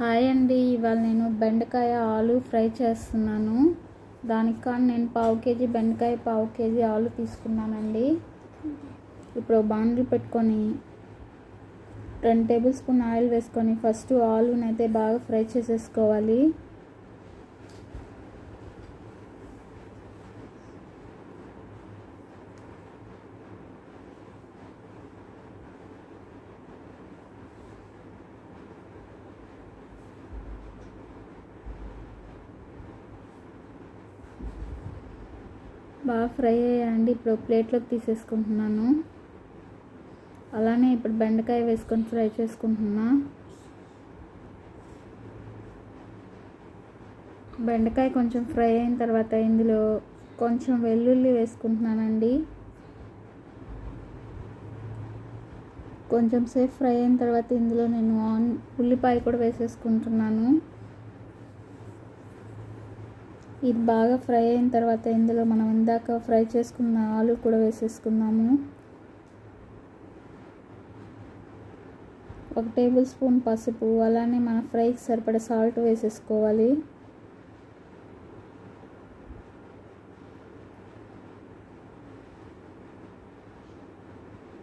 Hi అండి. ఇవాళ నేను బెండకాయ ఆలు ఫ్రై చేస్తున్నాను. దానికి కానీ నేను పావు కేజీ బెండకాయ పావు కేజీ ఆలు తీసుకున్నానండి. ఇప్పుడు బాండ్లు పెట్టుకొని రెండు టేబుల్ స్పూన్ ఆయిల్ వేసుకొని ఫస్ట్ ఆలునైతే బాగా ఫ్రై చేసేసుకోవాలి. బాగా ఫ్రై అయ్యాయండి. ఇప్పుడు ప్లేట్లోకి తీసేసుకుంటున్నాను. అలానే ఇప్పుడు బెండకాయ వేసుకొని ఫ్రై చేసుకుంటున్నా. బెండకాయ కొంచెం ఫ్రై అయిన తర్వాత ఇందులో కొంచెం వెల్లుల్లి వేసుకుంటున్నానండి. కొంచెం సేపు ఫ్రై అయిన తర్వాత ఇందులో నేను ఆన్ ఉల్లిపాయ కూడా వేసేసుకుంటున్నాను. ఇది బాగా ఫ్రై అయిన తర్వాత ఇందులో మనం ఇందాక ఫ్రై చేసుకున్న ఆలు కూడా వేసేసుకుందాము. ఒక టేబుల్ స్పూన్ పసుపు అలానే మన ఫ్రైకి సరిపడే సాల్ట్ వేసేసుకోవాలి.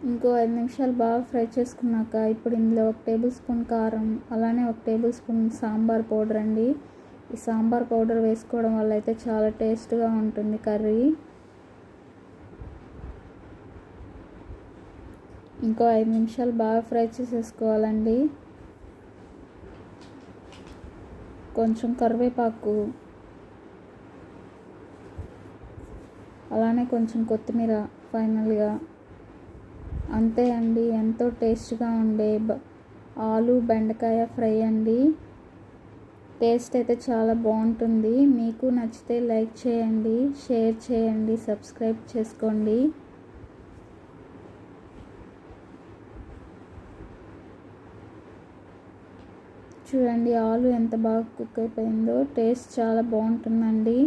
ఇంకో ఐదు నిమిషాలు బాగా ఫ్రై చేసుకున్నాక ఇప్పుడు ఇందులో ఒక టేబుల్ స్పూన్ కారం అలానే ఒక టేబుల్ స్పూన్ సాంబార్ పౌడర్ అండి. ఈ సాంబార్ పౌడర్ వేసుకోవడం వల్ల అయితే చాలా టేస్ట్గా ఉంటుంది కర్రీ. ఇంకో ఐదు నిమిషాలు బాగా ఫ్రై చేసేసుకోవాలండి. కొంచెం కరివేపాకు. అలానే కొంచెం కొత్తిమీర ఫైనల్గా. అంతే అండి ఎంతో టేస్ట్గా ఉండే ఆలు బెండకాయ ఫ్రై అండి. టేస్ట్ అయితే చాలా బాగుంటుంది. మీకు నచ్చితే లైక్ చేయండి షేర్ చేయండి సబ్స్క్రైబ్ చేసుకోండి. చూడండి ఆలు ఎంత బాగా కుక్ అయిపోయిందో. టేస్ట్ చాలా బాగుంటుందండి.